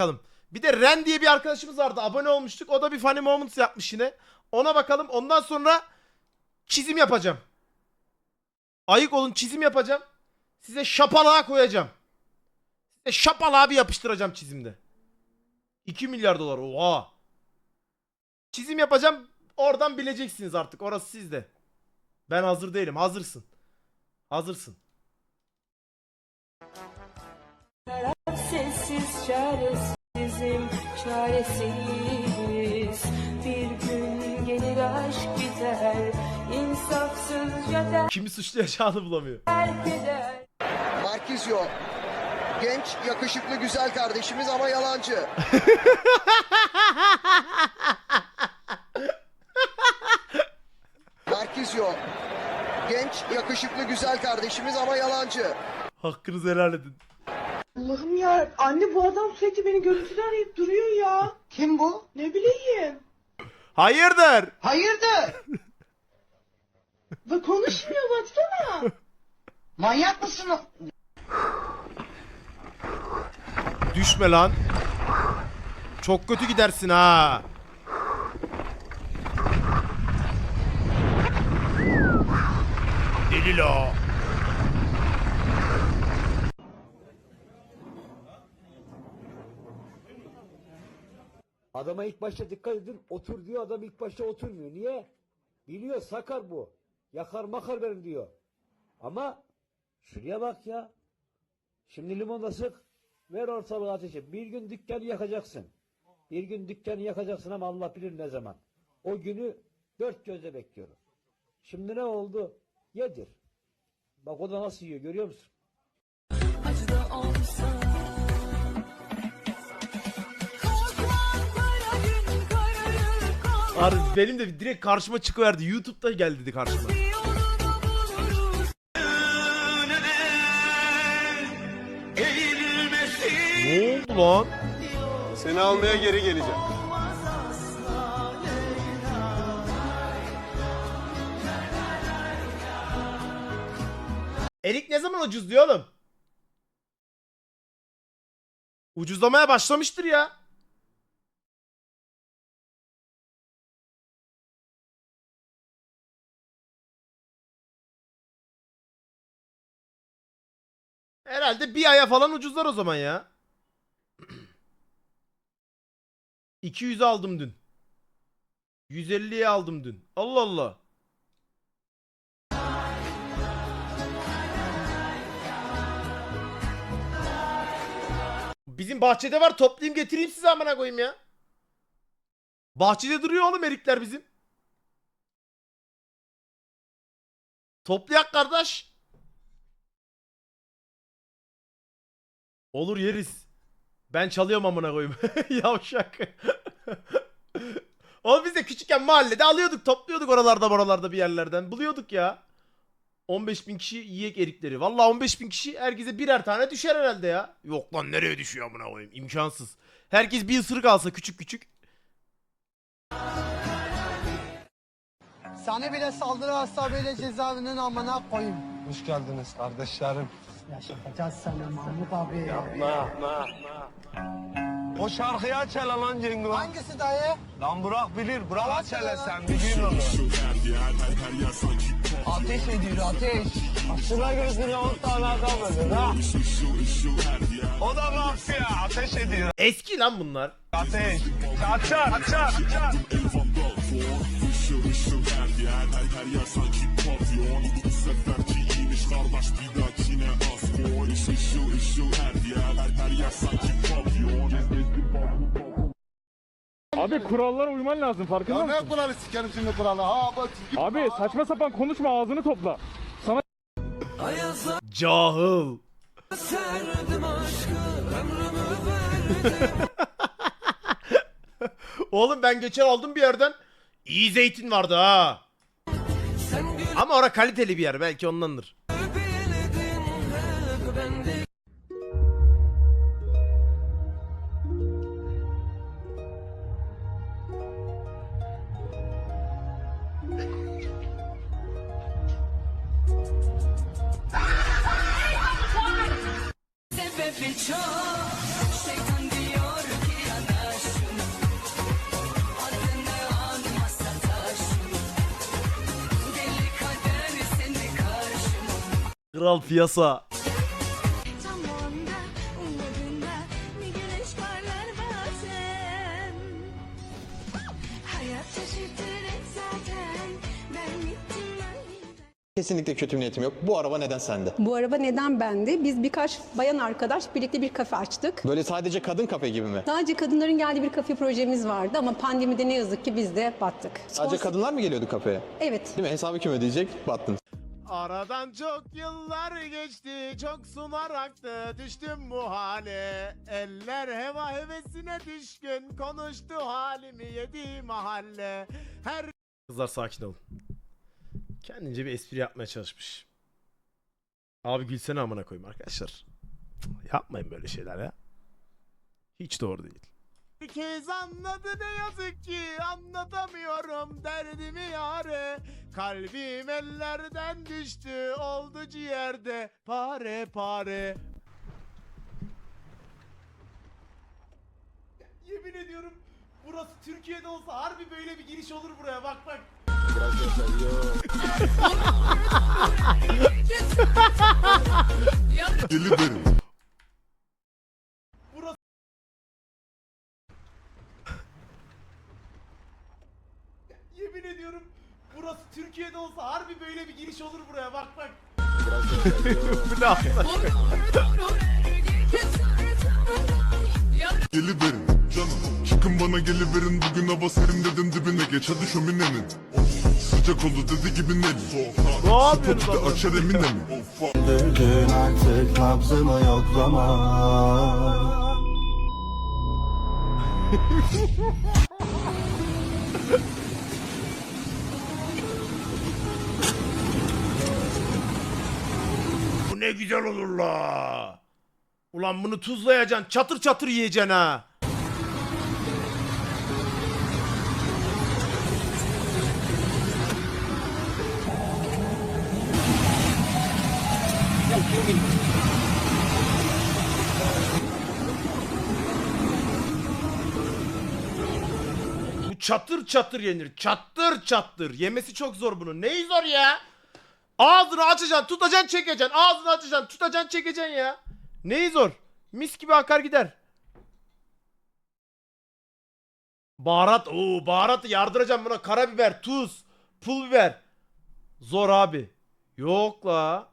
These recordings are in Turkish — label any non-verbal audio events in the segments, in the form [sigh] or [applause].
bakalım. Bir de Ren diye bir arkadaşımız vardı. Abone olmuştuk. O da bir funny moments yapmış yine. Ona bakalım. Ondan sonra çizim yapacağım. Ayık olun çizim yapacağım. Size şapalığa koyacağım. Size şapalığa bir yapıştıracağım çizimde. 2 milyar dolar. Oha. Çizim yapacağım. Oradan bileceksiniz artık. Orası sizde. Ben hazır değilim. Hazırsın. Hazırsın. Sessiz çaresizim çaresiz Bir gün gelir aşk biter insafsızca Kimi suçlayacağını bulamıyor. terk eder Marquisio. Genç, yakışıklı, güzel kardeşimiz ama yalancı. [laughs] Marquisio. Genç, yakışıklı, güzel kardeşimiz ama yalancı. Hakkınızı helal edin. Allah'ım ya anne bu adam sürekli beni görüntülü arayıp duruyor ya. Kim bu? Ne bileyim. Hayırdır? Hayırdır? Bak konuşmuyor baksana. Manyak mısın? Düşme lan. Çok kötü gidersin ha. Deli Adama ilk başta dikkat edin. Otur diyor adam ilk başta oturmuyor. Niye? Biliyor sakar bu. Yakar makar benim diyor. Ama şuraya bak ya. Şimdi limonda sık. Ver ortalığı ateşe. Bir gün dükkanı yakacaksın. Bir gün dükkanı yakacaksın ama Allah bilir ne zaman. O günü dört gözle bekliyorum. Şimdi ne oldu? Yedir. Bak o da nasıl yiyor görüyor musun? Abi benim de direkt karşıma çıkıverdi. YouTube'da geldi dedi karşıma. Ne oldu lan? Seni almaya geri geleceğim. Erik ne zaman ucuzluyor oğlum? Ucuzlamaya başlamıştır ya. Herhalde bir aya falan ucuzlar o zaman ya. [clears throat] 200 aldım dün. 150'ye aldım dün. Allah Allah. Bizim bahçede var toplayayım getireyim size amına koyayım ya. Bahçede duruyor oğlum erikler bizim. Toplayak kardeş. Olur yeriz. Ben çalıyorum amına koyayım. [laughs] Yavşak. [laughs] Oğlum biz de küçükken mahallede alıyorduk topluyorduk oralarda oralarda bir yerlerden. Buluyorduk ya. 15 bin kişi yiyek erikleri. Valla 15 bin kişi herkese birer tane düşer herhalde ya. Yok lan nereye düşüyor amına koyayım imkansız. Herkes bir ısırık alsa küçük küçük. Seni bile saldırı hasabıyla cezaevinin amına koyayım. Hoş geldiniz kardeşlerim. Yaşatacağız seni Mahmut abi. Yapma yapma. O şarkıyı aç hele lan Cengo. Hangisi dayı? Lan Burak bilir. Burak aç hele sen bir gün olur. Ateş ediyor ateş. Şuna gözüne on tane adam ölür ha. O da mafya. Ateş ediyor. Eski lan bunlar. Ateş. Açar açar. açar. Abi kurallara uyman lazım farkında Ya mısın? ne kuralı sikerim şimdi kuralı ha bak. Abi saçma sapan konuşma ağzını topla. Sana Cahil. [laughs] Oğlum ben geçen aldım bir yerden. İyi zeytin vardı ha. Ama ora kaliteli bir yer belki ondandır. fikri Kral piyasa. Kesinlikle kötü niyetim yok. Bu araba neden sende? Bu araba neden bende? Biz birkaç bayan arkadaş birlikte bir kafe açtık. Böyle sadece kadın kafe gibi mi? Sadece kadınların geldiği bir kafe projemiz vardı ama pandemide ne yazık ki biz de battık. Sadece Sponsor- kadınlar mı geliyordu kafeye? Evet. Değil mi? Hesabı kim ödeyecek? Battın. Aradan çok yıllar geçti, çok sular aktı, düştüm bu hale. Eller heva hevesine düşkün, konuştu halimi yedi mahalle. Her... Kızlar sakin olun. Kendince bir espri yapmaya çalışmış. Abi gülsene amına koyayım arkadaşlar. Yapmayın böyle şeyler ya. Hiç doğru değil. Bir kez anladı ne yazık ki anlatamıyorum derdimi yare. Kalbim ellerden düştü oldu ciğerde pare pare. Yemin ediyorum burası Türkiye'de olsa harbi böyle bir giriş olur buraya bak bak. Burası Yemin ediyorum burası Türkiye'de olsa harbi böyle bir giriş olur buraya bak bak. Bu ne? Geliverin canım Çıkın bana geliverin bugün hava serin dedim dibine geç hadi şöminenin Sıcak oldu dedi gibi Ne hava yapıyorsun adam? açar emine mi Of, artık nabzımı yoklama. Bu ne güzel olur la. Ulan bunu tuzlayacaksın çatır çatır yiyeceksin ha. Çatır çatır yenir. Çatır çatır. Yemesi çok zor bunun. Neyi zor ya? Ağzını açacaksın, tutacaksın, çekeceksin. Ağzını açacaksın, tutacaksın, çekeceksin ya. Neyi zor? Mis gibi akar gider. Baharat, oo baharatı yardıracağım buna. Karabiber, tuz, pul biber. Zor abi. Yok la.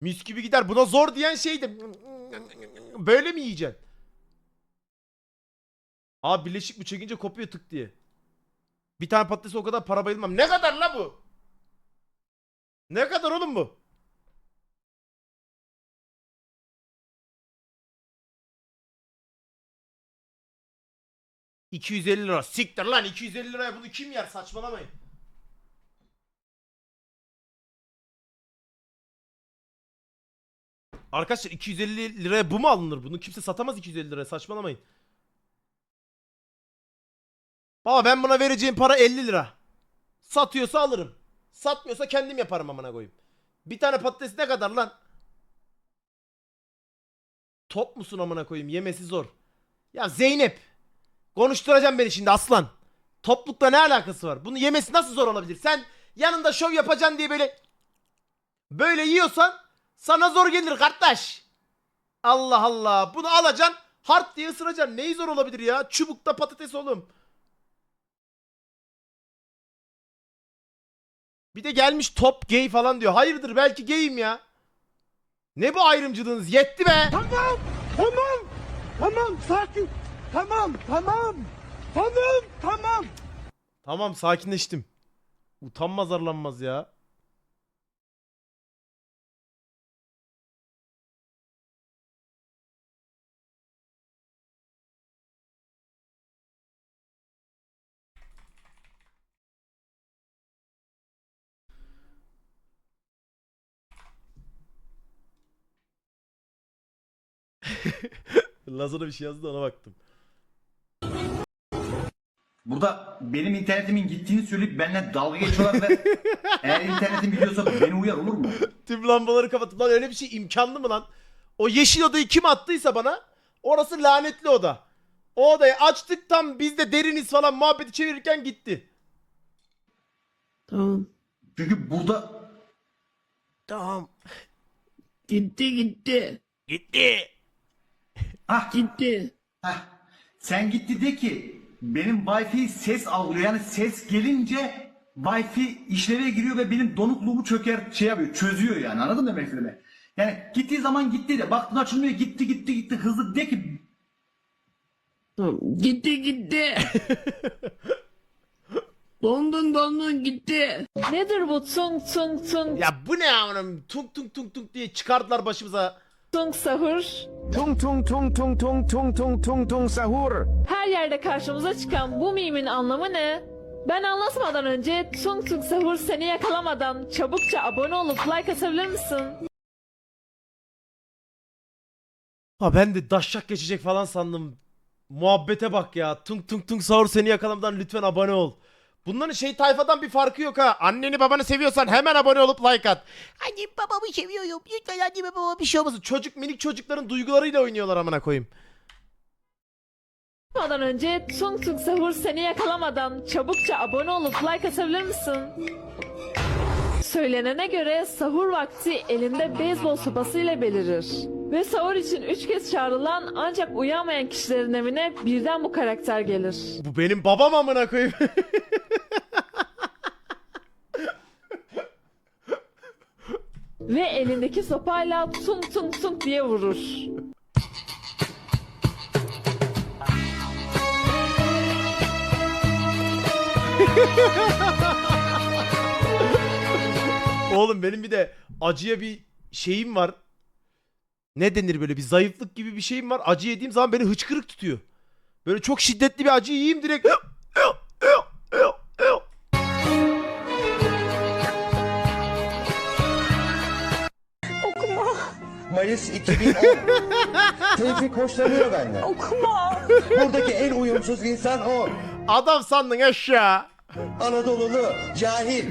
Mis gibi gider. Buna zor diyen şeydi. Böyle mi yiyeceksin? Abi birleşik mi çekince kopuyor tık diye. Bir tane patatese o kadar para bayılmam. Ne kadar la bu? Ne kadar oğlum bu? ...250 lira. Siktir lan 250 liraya bunu kim yer saçmalamayın. Arkadaşlar 250 liraya bu mu alınır? Bunu kimse satamaz 250 liraya saçmalamayın. Baba ben buna vereceğim para 50 lira. Satıyorsa alırım. Satmıyorsa kendim yaparım amına koyayım. Bir tane patates ne kadar lan? Top musun amına koyayım? Yemesi zor. Ya Zeynep. Konuşturacağım beni şimdi aslan. Toplukla ne alakası var? Bunu yemesi nasıl zor olabilir? Sen yanında şov yapacaksın diye böyle böyle yiyorsan sana zor gelir kardeş. Allah Allah. Bunu alacaksın. Hard diye ısıracaksın. Neyi zor olabilir ya? Çubukta patates oğlum. Bir de gelmiş top gay falan diyor. Hayırdır belki gayim ya. Ne bu ayrımcılığınız? Yetti be. Tamam, tamam, tamam, sakin. Tamam, tamam, tamam, tamam. Tamam sakinleştim. Utanmaz arlanmaz ya. [laughs] Lazana bir şey yazdı da ona baktım. Burada benim internetimin gittiğini söyleyip benimle dalga geçiyorlar ve [laughs] eğer internetin biliyorsa beni uyar olur mu? Tüm lambaları kapatıp lan öyle bir şey imkanlı mı lan? O yeşil odayı kim attıysa bana orası lanetli oda. O odayı açtık tam biz de deriniz falan muhabbeti çevirirken gitti. Çünkü burada Tamam. Gitti gitti. Gitti. Hah Gitti. Heh. Sen gitti de ki benim Wi-Fi ses algılıyor. Yani ses gelince Wi-Fi işleve giriyor ve benim donukluğumu çöker şey yapıyor. Çözüyor yani. Anladın mı demek istediğimi? Yani gittiği zaman gitti de baktın açılmıyor gitti gitti gitti hızlı de ki Tamam. Gitti gitti. [laughs] dondun dondun gitti. Nedir bu tung tung tung Ya bu ne amınım? Tung tung tung tung diye çıkardılar başımıza. Tung sahur? Tung tung tung tung tung tung tung tung tung sahur. Her yerde karşımıza çıkan bu mimin anlamı ne? Ben anlatmadan önce tung tung sahur seni yakalamadan çabukça abone olup like atabilir misin? Ha ben de daşşak geçecek falan sandım. Muhabbete bak ya. Tung tung tung sahur seni yakalamadan lütfen abone ol. Bunların şey tayfadan bir farkı yok ha. Anneni babanı seviyorsan hemen abone olup like at. Annem babamı seviyorum. Lütfen anneme babama bir şey olmasın. Çocuk minik çocukların duygularıyla oynuyorlar amına koyayım. Anlatmadan önce tung tung sahur seni yakalamadan çabukça abone olup like atabilir misin? Söylenene göre sahur vakti elinde beyzbol sopasıyla belirir. Ve sahur için üç kez çağrılan ancak uyanmayan kişilerin evine birden bu karakter gelir. Bu benim babam amına koyayım. [laughs] Ve elindeki sopayla tung tung tung diye vurur. Oğlum benim bir de acıya bir şeyim var. Ne denir böyle bir zayıflık gibi bir şeyim var. Acı yediğim zaman beni hıçkırık tutuyor. Böyle çok şiddetli bir acı yiyeyim direkt. Mayıs 2010. [laughs] Tevfik hoşlanıyor benden. Okuma. Buradaki en uyumsuz insan o. Adam sandın aşağı. Anadolu'lu, cahil.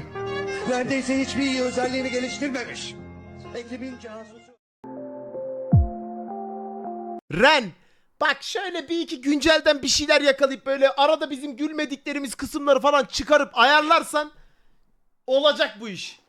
Neredeyse hiçbir iyi özelliğini geliştirmemiş. Ekibin casusu. Ren. Bak şöyle bir iki güncelden bir şeyler yakalayıp böyle arada bizim gülmediklerimiz kısımları falan çıkarıp ayarlarsan olacak bu iş.